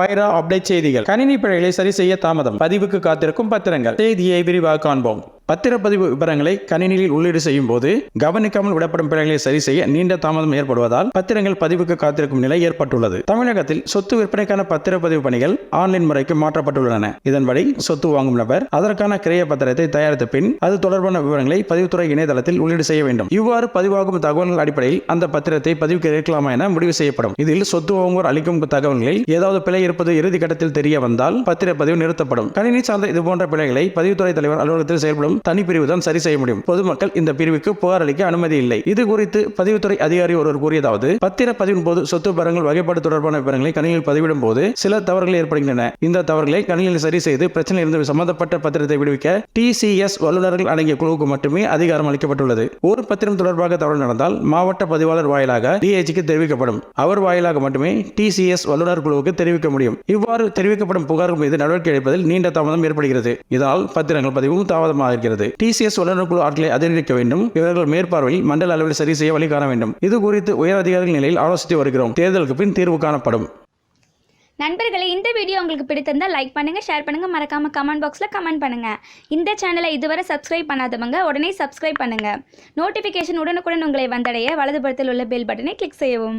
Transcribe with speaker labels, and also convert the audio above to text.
Speaker 1: பைரா update செய்திகள். கணினி பிழைகளை சரி செய்ய தாமதம். பதிவுக்கு காத்திருக்கும் பத்திரங்கள். செய்தியை விரிவாக காண்போம். பத்திரப்பதிவு விவரங்களை கணினியில் உள்ளீடு செய்யும் போது கவனிக்காமல் விடப்படும் பிழைகளை சரி செய்ய நீண்ட தாமதம் ஏற்படுவதால் பத்திரங்கள் பதிவுக்கு காத்திருக்கும் நிலை ஏற்பட்டுள்ளது. தமிழகத்தில் சொத்து விற்பனைக்கான பத்திரப்பதிவு பணிகள் ஆன்லைன் முறைக்கு மாற்றப்பட்டுள்ளன. இதன்படி சொத்து வாங்கும் நபர் அதற்கான கிரைய பத்திரத்தை தயாரித்த பின் அது தொடர்பான விவரங்களை பதிவுத்துறை இணையதளத்தில் உள்ளீடு செய்ய வேண்டும். இவ்வாறு பதிவாகும் தகவல்கள் அடிப்படையில் அந்த பத்திரத்தை பதிவுக்கு ஏற்கலாமா என முடிவு செய்யப்படும். இதில் சொத்து வாங்குவோர் அளிக்கும் தகவல்களில் ஏதாவது பிழை இருப்பது இறுதி கட்டத்தில் தெரிய வந்தால் பத்திரப்பதிவு நிறுத்தப்படும். கணினி சார்ந்த இதுபோன்ற பிழைகளை பதிவுத்துறை தலைவர் அலுவலகத்தில் செயல்படும் தனிப்பிரிவு தான் சரி செய்ய முடியும். பொதுமக்கள் இந்த பிரிவுக்கு புகார் அளிக்க அனுமதி இல்லை. இது குறித்து பதிவுத்துறை அதிகாரி ஒருவர் கூறியதாவது பத்திர பதிவின் போது சொத்து பரங்கள் வகைப்பாடு தொடர்பான விவரங்களை கணினியில் பதிவிடும் போது சில தவறுகள் ஏற்படுகின்றன. இந்த தவறுகளை கணினியில் சரி செய்து பிரச்சனை இருந்து சம்பந்தப்பட்ட பத்திரத்தை விடுவிக்க டிசிஎஸ் வல்லுநர்கள் அடங்கிய குழுவுக்கு மட்டுமே அதிகாரம் அளிக்கப்பட்டுள்ளது. ஒரு பத்திரம் தொடர்பாக தவறு நடந்தால் மாவட்ட பதிவாளர் வாயிலாக டிஐஜிக்கு தெரிவிக்கப்படும். அவர் வாயிலாக மட்டுமே டிசிஎஸ் வல்லுநர் குழுவுக்கு தெரிவிக்க முடியும். இவ்வாறு தெரிவிக்கப்படும் புகார்கள் மீது நடவடிக்கை எடுப்பதில் நீண்ட தாமதம் ஏற்படுகிறது. இதனால் பத்திரங்கள் பதிவும் தாமதமாக இருக்கிறது டிசிஎஸ் வல்லுநர் ஆட்களை அதிகரிக்க வேண்டும். இவர்கள் மேற்பார்வையில் மண்டல அளவில் சரி செய்ய வழி காண வேண்டும். இது குறித்து உயர் அதிகாரிகள் நிலையில் ஆலோசித்து வருகிறோம். தேர்தலுக்கு பின் தீர்வு காணப்படும்.
Speaker 2: நண்பர்களே இந்த வீடியோ உங்களுக்கு பிடித்திருந்தால் லைக் பண்ணுங்க ஷேர் பண்ணுங்க. மறக்காம கமெண்ட் பாக்ஸில் கமெண்ட் பண்ணுங்க. இந்த சேனலை இதுவரை சப்ஸ்கிரைப் பண்ணாதவங்க உடனே சப்ஸ்கிரைப் பண்ணுங்க. நோட்டிஃபிகேஷன் உடனுக்குடன் உங்களை வந்தடைய வலதுபுறத்தில் உள்ள பெல் பட்டனை கிளிக் செய்யவும்.